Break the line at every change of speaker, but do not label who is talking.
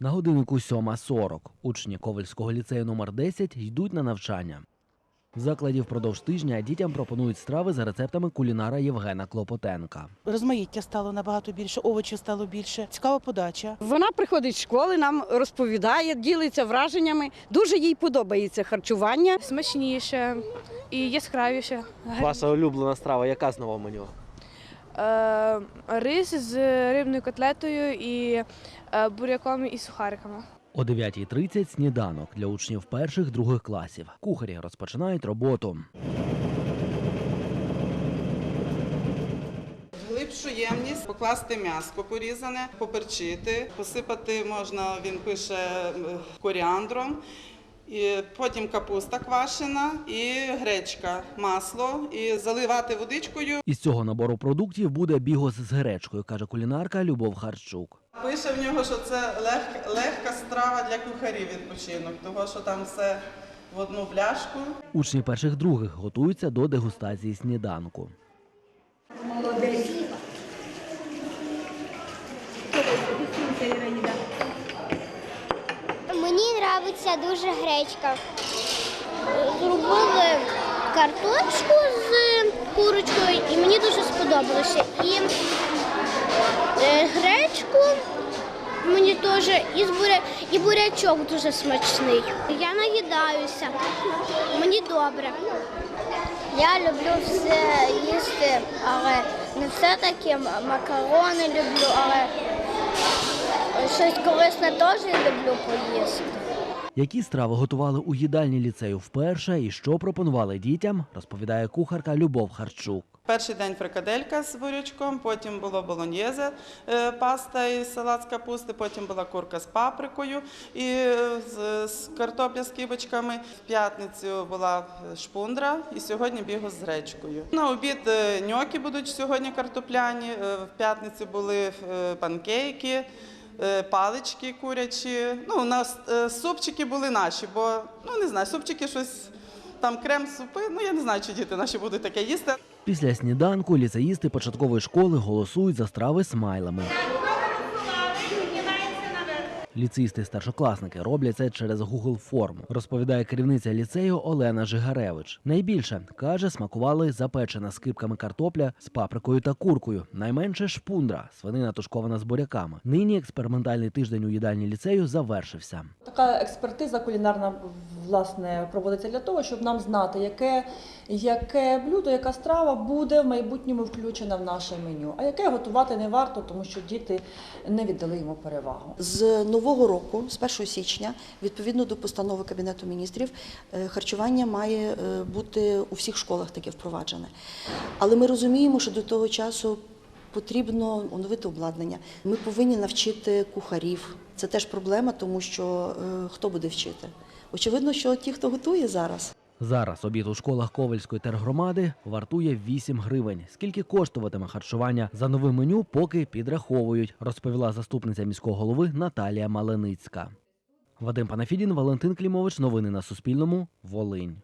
На годиннику 7.40 учні Ковальського ліцею номер 10 йдуть на навчання. В закладі впродовж тижня дітям пропонують страви за рецептами кулінара Євгена Клопотенка.
Розмаїття стало набагато більше, овочів стало більше. Цікава подача.
Вона приходить з школи, нам розповідає, ділиться враженнями. Дуже їй подобається харчування.
смачніше і яскравіше.
Ваша улюблена страва, яка з нового меню?
Е, рис з рибною котлетою і е, буряком і сухариками.
О 9.30 сніданок для учнів перших других класів. Кухарі розпочинають роботу.
Глибшу ємність покласти м'ясо порізане, поперчити, посипати можна, він пише коріандром. І потім капуста квашена і гречка, масло, і заливати водичкою.
Із цього набору продуктів буде бігос з гречкою, каже кулінарка Любов Харчук.
Пише в нього, що це лег- легка страва для кухарів відпочинок, того що там все в одну пляшку.
Учні перших других готуються до дегустації сніданку.
Мені подобається дуже гречка. Зробили картошку з курочкою і мені дуже сподобалося. І е, гречку мені теж і, буря... і бурячок дуже смачний. Я наїдаюся, мені добре. Я люблю все їсти, але не все таке макарони люблю, але щось корисне теж люблю поїсти.
Які страви готували у їдальні ліцею вперше і що пропонували дітям, розповідає кухарка Любов Харчук.
Перший день фрикаделька з бурячком, потім було болоньєзе, е, паста і салат з капусти, потім була курка з паприкою і е, з, картопля з кибочками. В п'ятницю була е, шпундра і сьогодні бігу з гречкою. На обід ньокі будуть сьогодні картопляні, в п'ятницю були панкейки. Е, Палички курячі, ну у нас е, супчики були наші, бо ну не знаю, супчики щось там крем супи. Ну я не знаю, чи діти наші будуть таке їсти.
Після сніданку ліцеїсти початкової школи голосують за страви смайлами. Ліцеїсти старшокласники роблять це через Google форму, розповідає керівниця ліцею Олена Жигаревич. Найбільше каже, смакували запечена скипками картопля з паприкою та куркою. Найменше шпундра, свинина тушкована з буряками. Нині експериментальний тиждень у їдальні ліцею завершився.
Така експертиза кулінарна власне проводиться для того, щоб нам знати, яке, яке блюдо, яка страва буде в майбутньому включена в наше меню, а яке готувати не варто, тому що діти не віддали йому перевагу.
З нового року, з 1 січня, відповідно до постанови Кабінету міністрів, е, харчування має е, бути у всіх школах таке впроваджене. Але ми розуміємо, що до того часу потрібно оновити обладнання. Ми повинні навчити кухарів. Це теж проблема, тому що е, хто буде вчити? Очевидно, що ті, хто готує зараз.
Зараз обід у школах Ковальської тергромади вартує 8 гривень. Скільки коштуватиме харчування за новим меню, поки підраховують, розповіла заступниця міського голови Наталія Маленицька. Вадим Панафідін, Валентин Клімович. Новини на Суспільному. Волинь.